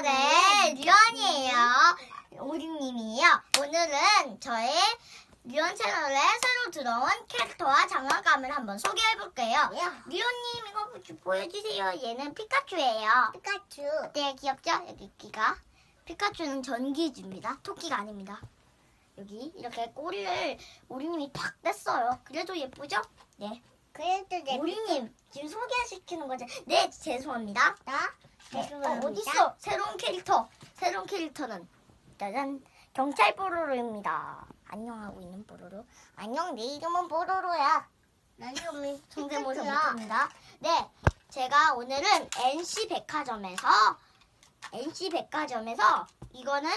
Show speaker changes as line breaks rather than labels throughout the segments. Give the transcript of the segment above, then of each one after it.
채널의 류언이에요. 오리님이에요. 오늘은 저의 류언 채널에 새로 들어온 캐릭터와 장난감을 한번 소개해볼게요. 류언님 이거 좀 보여주세요. 얘는 피카츄예요.
피카츄.
네, 귀엽죠? 여기 귀가. 피카츄는 전기주입니다. 토끼가 아닙니다. 여기 이렇게 꼬리를 오리님이 팍 뗐어요. 그래도 예쁘죠? 네.
그래도 내
오리님 지금 소개시키는 거죠? 네, 죄송합니다.
나
네. 어,
죄송합니다.
어딨어? 새로운 캐릭터. 새로운 캐릭터는 짜잔 경찰 뽀로로입니다. 안녕하고 있는 뽀로로. 안녕, 내 이름은 뽀로로야.
나 이름이
성대모사
피카츄야.
못합니다. 네, 제가 오늘은 NC 백화점에서 NC 백화점에서 이거는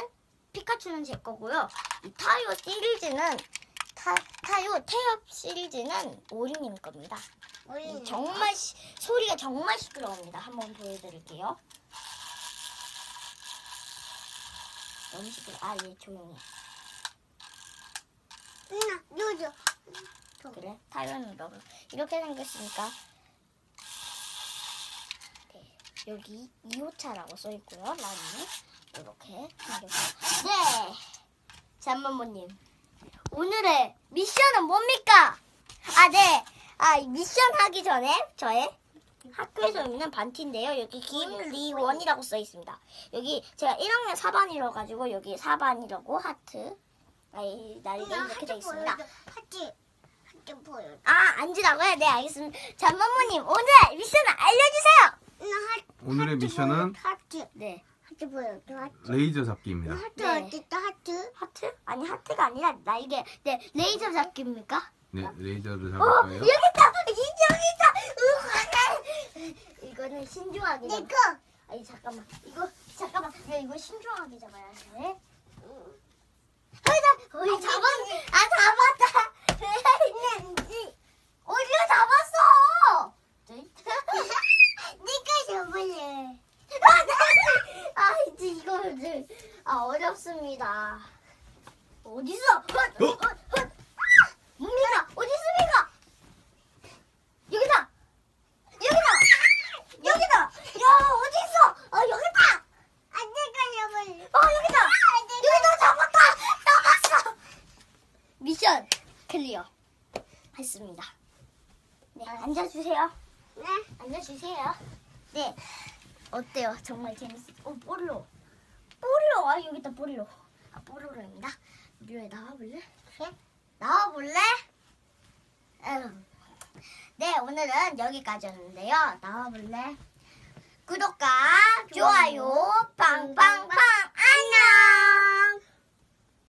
피카츄는 제 거고요. 이 타요 시리즈는 타, 타요 태엽 시리즈는 오리님 겁니다. 이 정말 시- 소리가 정말 시끄러웁니다. 한번 보여드릴게요. 너무 시끄러. 아, 예, 조용히.
누나 누구?
그래, 타요는 넣어. 이렇게 생겼으니까. 네, 여기 2호차라고 써 있고요. 라인이. 이렇게 생겨서. 네! 잠만모님. 오늘의 미션은 뭡니까? 아, 네. 아, 미션 하기 전에 저의 학교에서 입는 반티인데요. 여기 김리원이라고 써 있습니다. 여기 제가 1학년 4반이라 가지고 여기 4반이라고 하트. 아이, 날개 이렇게 되어 있습니다.
하트 하트 보여.
아, 앉으라고요? 네, 알겠습니다. 잠만모님, 오늘 미션을 알려주세요!
오늘의 미션은.
하트
네.
하트 보여. 또 하트.
레이저 잡기입니다.
하트
네.
어디 또 하트?
하트? 아니, 하트가 아니라 날개. 네, 레이저 잡기입니까?
네, 레이저를
어,
잡을
여기
거예요.
있다! 여기 있다! 으, 이거는 신중하게. 잡-
내거.
아니, 잠깐만. 이거, 잠깐만. 야, 이거 신중하게 잡아야 돼. 어이다! 어이, 잡았, 아, 잡았다! 어디가 잡았어!
내가 잡을래.
아, 이제 이거를 아 어렵습니다. 어디서? 헛,
어?
헛, 헛. 뭡니까? 어디 있습니까? 여기다. 여기다. 여기다. 야 어디 있어? 아 여기다.
아 내가 잡을래.
어 여기다. 여기다 잡았다. 잡았어. 미션 클리어. 했습니다. 네 앉아주세요.
네.
앉아주세요. 네. 어때요? 정말 재밌어. 어, 뽀로 아, 여기 있다, 뽀로로. 아, 뽀로로입니다. 류에 나와볼래?
그래?
나와볼래? 음. 네, 오늘은 여기까지였는데요. 나와볼래?